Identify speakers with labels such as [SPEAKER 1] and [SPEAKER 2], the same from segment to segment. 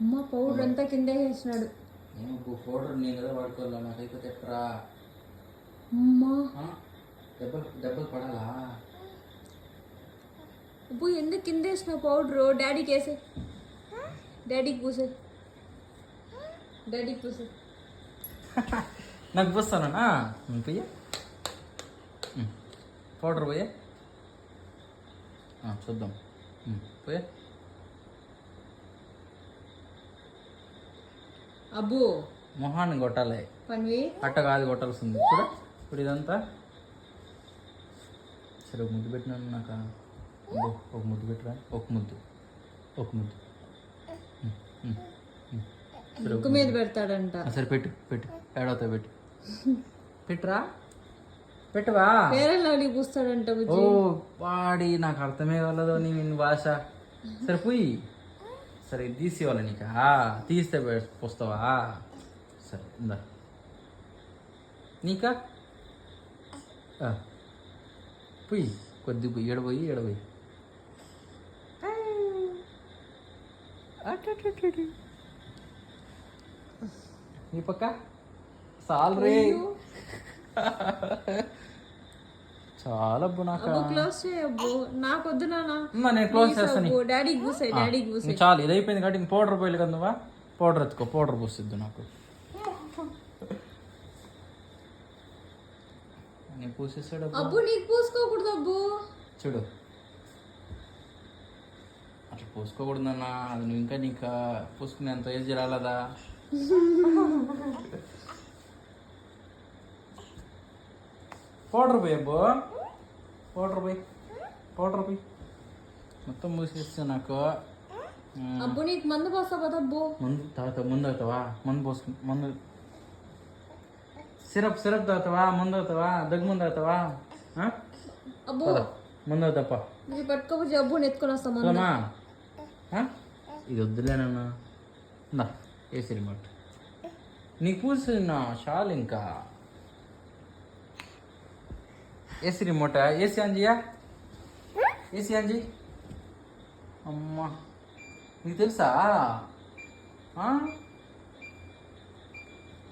[SPEAKER 1] అమ్మ పౌడర్ అంతా కిందే వేసినాడు.
[SPEAKER 2] పౌడర్ నేను కదా వాడుకోవాలా? నాకైతే ఎట్రా
[SPEAKER 1] అమ్మా?
[SPEAKER 2] దెబ్బలు దెబ్బలు పడాలా?
[SPEAKER 1] అబ్బు ఎందుకు కింద వేసిన పౌడర్? డాడీకి వేసే డాడీకి పూసే డాడీకి పూసే
[SPEAKER 2] నాకు పోస్తానా? పోయా. పౌడర్ పోయా. ఆ, చూద్దాం. పోయా.
[SPEAKER 1] అబ్బు.
[SPEAKER 2] మొహాన్ని కొట్టాలి.
[SPEAKER 1] పనివి.
[SPEAKER 2] అట్ట కాదు కొట్టాల్సింది. చూడ ఇప్పుడు ఇదంతా. సరే ఒక ముద్దు పెట్టినాను నాకు? ఒక ముద్దు పెట్టరా? ఒక ముద్దు. ఒక ముద్దు.
[SPEAKER 1] ముక్కు మీద పెడతాడంట.
[SPEAKER 2] సరే పెట్టు పెట్టు. ఏడవుతా పెట్టు. పెట్టురా? పెట్టవా?
[SPEAKER 1] లవ్లీ పూస్తాడంట
[SPEAKER 2] ఓ వాడి నాకు అర్థమే కలదు నీ నీ భాష. సరే పోయి. సరే తీసి ఇవ్వాలి నీకు. తీస్తే పోస్తావా? సరే ఇందా. నీకా. పోయి కొద్ది పోయి ఎడబోయి ఎడబోయి. నీ పక్క? సాలరీ. చాలా
[SPEAKER 1] క్లోజ్ నాకు. వద్దు నాన్న.
[SPEAKER 2] అమ్మా, నేను క్లోజ్ చేస్తాను
[SPEAKER 1] పూసే
[SPEAKER 2] ఇంక చాలు ఇది అయిపోయింది కాబట్టి ఇంక పౌడర్ పోయలు కదా పౌడర్ ఎత్తుకో పౌడర్ పోసిద్దు నాకు. నేను పూసేసాడు అబ్బా.
[SPEAKER 1] నీకు పూసుకోకూడదు అబ్బు.
[SPEAKER 2] చూడు. అట్లా పూసుకోకూడదన్న అది నువ్వు ఇంకా నీకు పూసుకునేంత ఏజ్ రాలేదా? పౌడర్ పోయి అబ్బో. పౌడర్ పోయి. పౌడర్ పోయి. మొత్తం మూసేస్తే నాకు.
[SPEAKER 1] అబ్బు నీకు మందు పోస్తా కదా అబ్బు.
[SPEAKER 2] ముందు తాగుతావు? ముందు అవుతావా ముందు పోసుకు ముందు. సిరప్ సిరప్ తాగుతావా? ముందు అవుతావా దగ్గు ముందు అవుతావా?
[SPEAKER 1] అబ్బు.
[SPEAKER 2] ముందు అవుతాపా
[SPEAKER 1] ఇది పట్టుకోబుజ్జి అబ్బు నెత్తుకొని వస్తాం మందు.
[SPEAKER 2] పోదామా ఆ? ఇది వద్దులేనన్నా ఇందా ఏసీ రిమోట్ నీకు పూసిన షాల్ ఇంకా. AC remote? ఏసీ అంజియా ఏసీ అంజి అమ్మా. నీకు తెలుసా?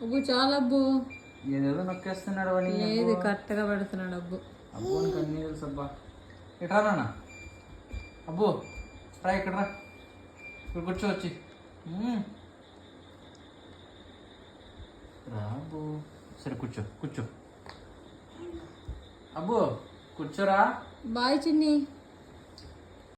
[SPEAKER 1] అబ్బు చాలా అబ్బు.
[SPEAKER 2] ఏదేదో నొక్కేస్తున్నాడు అని
[SPEAKER 1] లేదు కరెక్ట్గా పెడుతున్నాడు అబ్బు.
[SPEAKER 2] అబ్బో నీకు అన్నీ తెలుసు అబ్బా. ఇట్రా నాన్న. అబ్బో రా ఇక్కడ రా. ఇక్కడ కూర్చోవచ్చి మ్మ్. రా అబ్బో. సరే కూర్చో కూర్చో. అబ్బో కూర్చోరా.
[SPEAKER 1] బాయ్ చిన్ని.